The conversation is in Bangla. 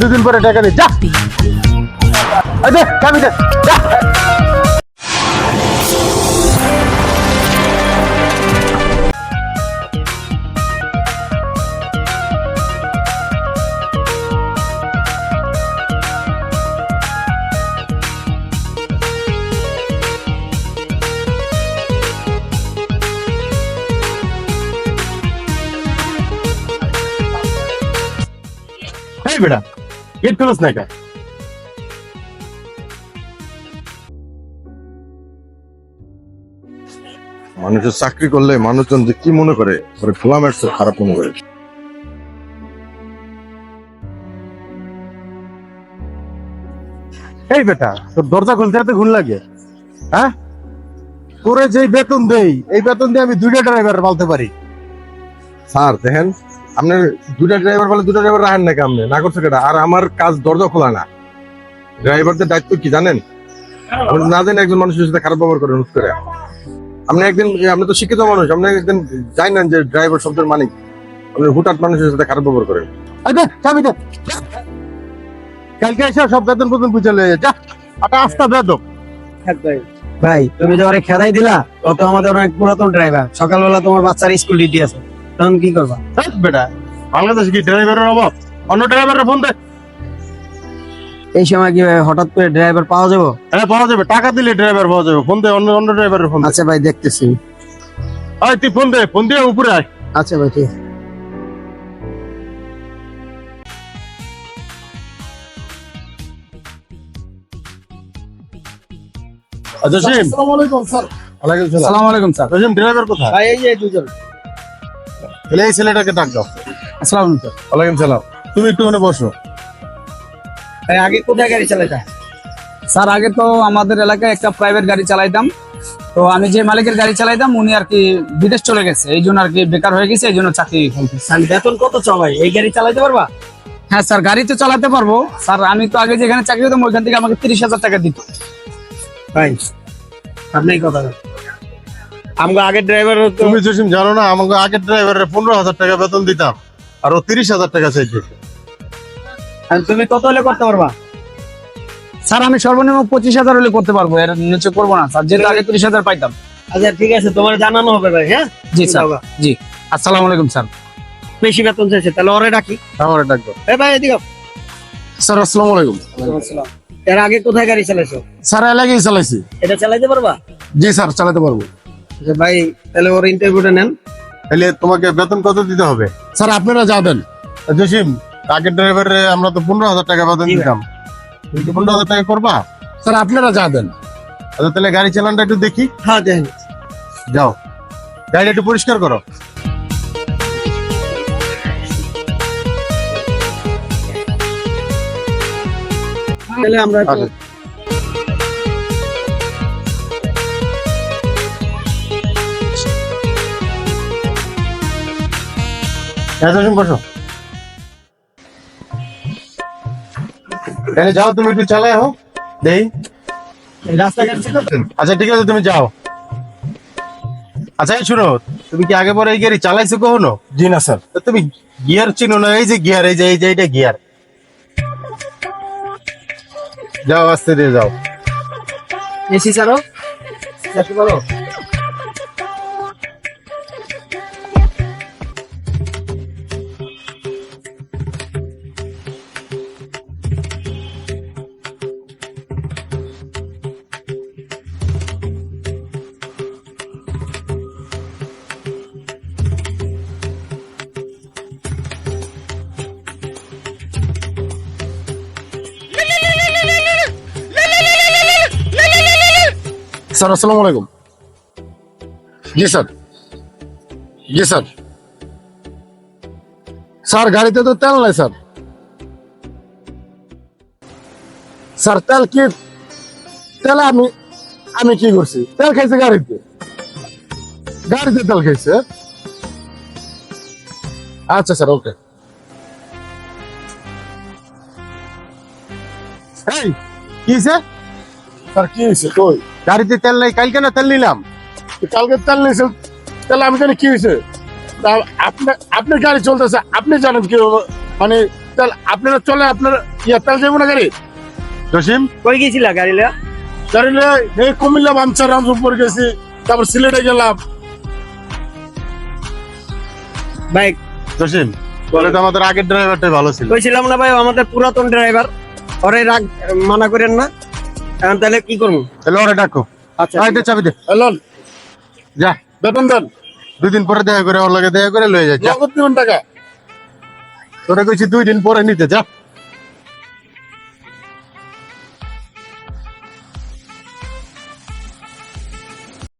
দুদিন পরে টাকা নি যা। এই দে চাবি দে যা। এই বেটা গেট ক্লোজ নাই কা মানুষের চাকরি করলে মানুষজন যে কি মনে করে ওরে খোলা মারছে খারাপ মনে করে। এই বেটা তোর দরজা খুলতে এত ঘুন লাগে? হ্যাঁ? তোরে যেই বেতন দেই এই বেতন দিয়ে আমি দুইটা ড্রাইভার বলতে পারি। স্যার দেখেন আপনার দুটা ড্রাইভার বলে দুটা ড্রাইভার রাখেন নাকি আপনি? না করছে কেটা আর আমার কাজ দরজা খোলা না। ড্রাইভারদের দায়িত্ব কি জানেন? আপনি না জানেন একজন মানুষের সাথে খারাপ ব্যবহার করেন হুট করে। আপনি একদিন আপনি তো শিক্ষিত মানুষ আপনি একদিন জানেন যে ড্রাইভার শব্দের মালিক আপনি হুটাট মানুষের সাথে খারাপ ব্যবহার করেন। কালকে এসে সব বেতন বেতন বুঝে লয়ে যা আটা আস্তা বেদক। ভাই। তুমি যে ওরে খেদাই দিলা ও তো আমাদের অনেক পুরাতন ড্রাইভার সকালবেলা তোমার বাচ্চার স্কুল ডিউটি আছে। তখন কি করবা? বেটা বাংলাদেশে কি ড্রাইভারের অভাব? অন্য ড্রাইভারের ফোন দে। এই সময় কি হঠাৎ করে ড্রাইভার পাওয়া যাব? হ্যাঁ পাওয়া যাবে। টাকা দিলে ড্রাইভার পাওয়া যাবে। ফোন দে অন্য অন্য ড্রাইভারের ফোন আচ্ছা ভাই দেখতেছি। আয় তুই ফোন দে ফোন দিয়ে উপরে আয়। আচ্ছা ভাই ঠিক। আছে। জসিম। ওয়ালাইকুম সালাম। আসসালামু আলাইকুম স্যার। জসিম ড্রাইভার কোথায়? ভাই এই যে দুজন। তাহলে এই ছেলেটাকে ডাক দাও। আসসালামু আলাইকুম। ওয়ালাইকুম সালাম। তুমি একটু ওখানে বসো। ভাই আগে কোথায় গাড়ি চালাইতা? স্যার আগে তো আমাদের এলাকায় একটা প্রাইভেট গাড়ি চালাইতাম। তো আমি যে মালিকের গাড়ি চালাইতাম উনি আর কি বিদেশ চলে গেছে। এই জন্য আর কি বেকার হয়ে গেছে এই জন্য চাকরি স্যার বেতন কত চাও ভাই? এই গাড়ি চালাইতে পারবা? হ্যাঁ স্যার গাড়ি তো চালাতে পারব। স্যার আমি তো আগে যেখানে চাকরি করতাম ওইখান থেকে আমাকে তিরিশ হাজার টাকা দিত। ভাই আপনি এই কথা আমগো আগের ড্রাইভার তুমি জসিম জানো না আমাকে আগের ড্রাইভারের পনেরো হাজার টাকা বেতন দিতাম আর ও তিরিশ হাজার টাকা চাইছে আর তুমি কত হলে করতে পারবা? স্যার আমি সর্বনিম্ন পঁচিশ হাজার হলে করতে পারব এর নিচে করব না। স্যার যেহেতু আগে তিরিশ হাজার পাইতাম। আচ্ছা ঠিক আছে তোমার জানানো হবে ভাই হ্যাঁ? জি স্যার। জি। আসসালামু আলাইকুম স্যার। বেশি বেতন চাইছে তাহলে ওরে ডাকি। আমার ডাকবো এ ভাই এদিকে স্যার আসসালামু আলাইকুম। এর আগে কোথায় গাড়ি চালাইছো? স্যার এলাকায় চালাইছি। এটা চালাইতে পারবা? জি স্যার চালাতে পারব। আচ্ছা ভাই তাহলে ওর ইন্টারভিউটা নেন। তাহলে তোমাকে বেতন কত দিতে হবে? স্যার আপনারা যাবেন। জসিম আগের ড্রাইভারে আমরা তো পনেরো হাজার টাকা বেতন দিতাম তুমি কি পনেরো হাজার টাকা করবা? স্যার আপনারা যাবেন। আচ্ছা তাহলে গাড়ি চালানটা একটু দেখি। হ্যাঁ দেখেন। যাও। গাড়ি একটু পরিষ্কার করো। তাহলে আমরা আচ্ছা। হ্যাঁ বসো। তাহলে যাও তুমি একটু চালায় হোক দেই। রাস্তাঘাট? আচ্ছা ঠিক আছে তুমি যাও। আচ্ছা এই শুনো তুমি কি আগে পরে এই গাড়ি চালাইছো কখনো? জি না স্যার। তুমি গিয়ার চিনো না এই যে গিয়ার এই যে এই যে এইটা গিয়ার। যাও আস্তে দিয়ে যাও। এসি ছাড়ো। স্যার, আসসালামু আলাইকুম। জি, স্যার। জি, স্যার। স্যার, গাড়িতে তো তেল নাই, স্যার। স্যার, তেল কি তেল আমি আমি কি করছি? তেল খাইছে গাড়িতে। গাড়িতে তেল খাইছে। আচ্ছা স্যার, ওকে। এই, কি হয়েছে স্যার কি হয়েছে? কই? গাড়িতে তেল নাই কালকে না তেল নিলাম? কালকে তেল নিয়েছে তাহলে আমি জানি কি হয়েছে? আপনার আপনার গাড়ি চলতেছে আপনি জানেন কি হবে? মানে তেল আপনারা চলে আপনার কি একটা যাব না গাড়ি? জসিম? কই গেছিলা গাড়ি লিয়া? গাড়ি নিয়ে এই কুমিল্লা বামচা রামচুপুর গেছি তারপর সিলেটে গেলাম। ভাই জসিম বলে তো আমাদের আগের ড্রাইভারটাই ভালো ছিল। কইছিলাম না ভাই আমাদের পুরাতন ড্রাইভার ওরে রাগ মানা করেন না। এখন তাহলে কি করব? তাহলে ওরে ডাকো। আচ্ছা দে চাবি দে। এলন যা। বেতন দেন। দুদিন পরে দেখা করে ওর লগে দেখা করে লয়ে যা নগদ দিবেন টাকা। তোরা কইছি দুই দিন পরে নিতে যা।